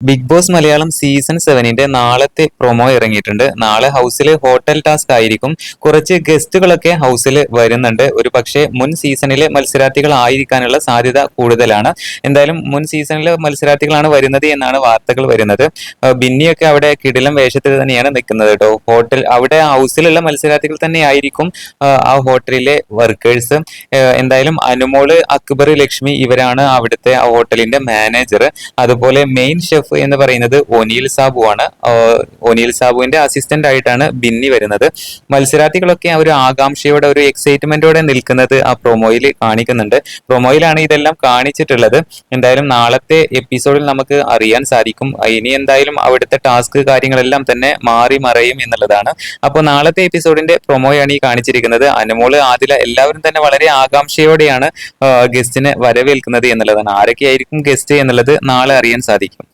Big Boss Malayalam season സെവനിന്റെ നാളത്തെ promo ഇറങ്ങിയിട്ടുണ്ട്. നാളെ ഹൗസിൽ ഹോട്ടൽ ടാസ്ക് ആയിരിക്കും. കുറച്ച് ഗസ്റ്റുകളൊക്കെ ഹൗസിൽ വരുന്നുണ്ട്. ഒരു പക്ഷേ മുൻ സീസണിലെ മത്സരാർത്ഥികളായിരിക്കാനുള്ള സാധ്യത കൂടുതലാണ്. എന്തായാലും മുൻ സീസണിലെ മത്സരാർത്ഥികളാണ് വരുന്നത് എന്നാണ് വാർത്തകൾ വരുന്നത്. ബിന്നിയൊക്കെ അവിടെ കിടിലം വേഷത്തിൽ തന്നെയാണ് നിൽക്കുന്നത് കേട്ടോ. ഹോട്ടൽ അവിടെ ഹൗസിലുള്ള മത്സരാർത്ഥികൾ തന്നെ ആയിരിക്കും ആ, ഹോട്ടലിലെ വർക്കേഴ്സ് എന്തായാലും അനുമോൾ അക്ബർ ലക്ഷ്മി ഇവരാണ് അവിടുത്തെ ആ ഹോട്ടലിന്റെ മാനേജർ അതുപോലെ മെയിൻ ഷെഫ് എന്ന് പറയുന്നത് ഒനീൽ സാബു ആണ്. ഒനീൽ സാബുവിന്റെ അസിസ്റ്റന്റ് ആയിട്ടാണ് ബിന്നി വരുന്നത്. മത്സരാർത്ഥികളൊക്കെ ആ ഒരു ആകാംക്ഷയോടെ ഒരു എക്സൈറ്റ്മെന്റോടെ നിൽക്കുന്നത് ആ പ്രൊമോയിൽ കാണിക്കുന്നുണ്ട്. പ്രൊമോയിലാണ് ഇതെല്ലാം കാണിച്ചിട്ടുള്ളത്. എന്തായാലും നാളത്തെ എപ്പിസോഡിൽ നമുക്ക് അറിയാൻ സാധിക്കും. ഇനി എന്തായാലും അവിടുത്തെ ടാസ്ക് കാര്യങ്ങളെല്ലാം തന്നെ മാറി മറയും എന്നുള്ളതാണ്. അപ്പോൾ നാളത്തെ എപ്പിസോഡിന്റെ പ്രൊമോയാണ് ഈ കാണിച്ചിരിക്കുന്നത്. അനുമോൾ ആദില എല്ലാവരും തന്നെ വളരെ ആകാംക്ഷയോടെയാണ് ഗസ്റ്റിനെ വരവേൽക്കുന്നത് എന്നുള്ളതാണ്. ആരൊക്കെയായിരിക്കും ഗസ്റ്റ് എന്നുള്ളത് നാളെ അറിയാൻ സാധിക്കും.